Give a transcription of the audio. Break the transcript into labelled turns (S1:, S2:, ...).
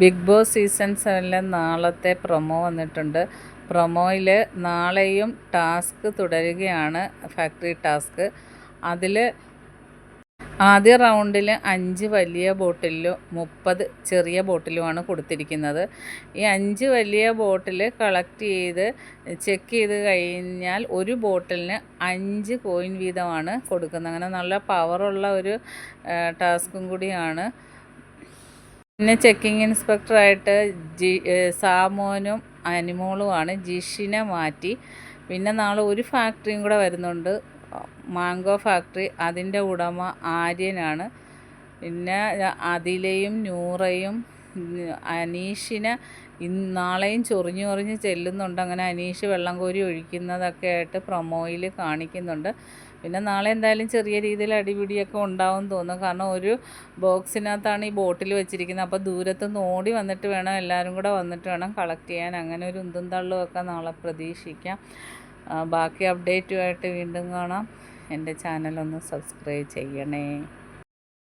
S1: Big boss season സെവനിലെ നാളത്തെ promo വന്നിട്ടുണ്ട്. പ്രൊമോയിൽ നാളെയും ടാസ്ക് തുടരുകയാണ് ഫാക്ടറി ടാസ്ക്. അതിൽ ആദ്യ റൗണ്ടിൽ അഞ്ച് വലിയ ബോട്ടിലും മുപ്പത് ചെറിയ ബോട്ടിലുമാണ് കൊടുത്തിരിക്കുന്നത്. ഈ അഞ്ച് വലിയ ബോട്ടിൽ കളക്ട് ചെയ്ത് ചെക്ക് ചെയ്ത് കഴിഞ്ഞാൽ ഒരു ബോട്ടിലിന് അഞ്ച് കോയിൻ വീതമാണ് കൊടുക്കുന്നത്. അങ്ങനെ നല്ല പവറുള്ള ഒരു ടാസ്കും കൂടിയാണ്. പിന്നെ ചെക്കിംഗ് ഇൻസ്പെക്ടറായിട്ട് ജി സാമോനും അനിമോളുമാണ് ജിഷിനെ മാറ്റി. പിന്നെ നാളെ ഒരു ഫാക്ടറിയും കൂടെ വരുന്നുണ്ട്. Mango factory. അതിന്റെ ഉടമ ആര്യനാണ്. പിന്നെ അതിലയും നൂറയും അനീഷിനെ ഇന്ന് നാളെയും ചൊറിഞ്ഞു ചൊറിഞ്ഞ് ചെല്ലുന്നുണ്ട്. അങ്ങനെ അനീഷ് വെള്ളം കോരി ഒഴിക്കുന്നതൊക്കെ ആയിട്ട് പ്രൊമോയിൽ കാണിക്കുന്നുണ്ട്. പിന്നെ നാളെ എന്തായാലും ചെറിയ രീതിയിൽ അടിപിടിയൊക്കെ ഉണ്ടാവും തോന്നും. കാരണം ഒരു ബോക്സിനകത്താണ് ഈ ബോട്ടിൽ വെച്ചിരിക്കുന്നത്. അപ്പോൾ ദൂരത്ത് നിന്ന് ഓടി വന്നിട്ട് വേണം എല്ലാവരും കൂടെ വന്നിട്ട് വേണം കളക്ട് ചെയ്യാൻ. അങ്ങനെ ഒരു ഉന്തും തള്ളുമൊക്കെ നാളെ പ്രതീക്ഷിക്കാം. ബാക്കി അപ്ഡേറ്റുമായിട്ട് വീണ്ടും കാണാം. എന്റെ ചാനലൊന്ന് സബ്സ്ക്രൈബ് ചെയ്യണേ.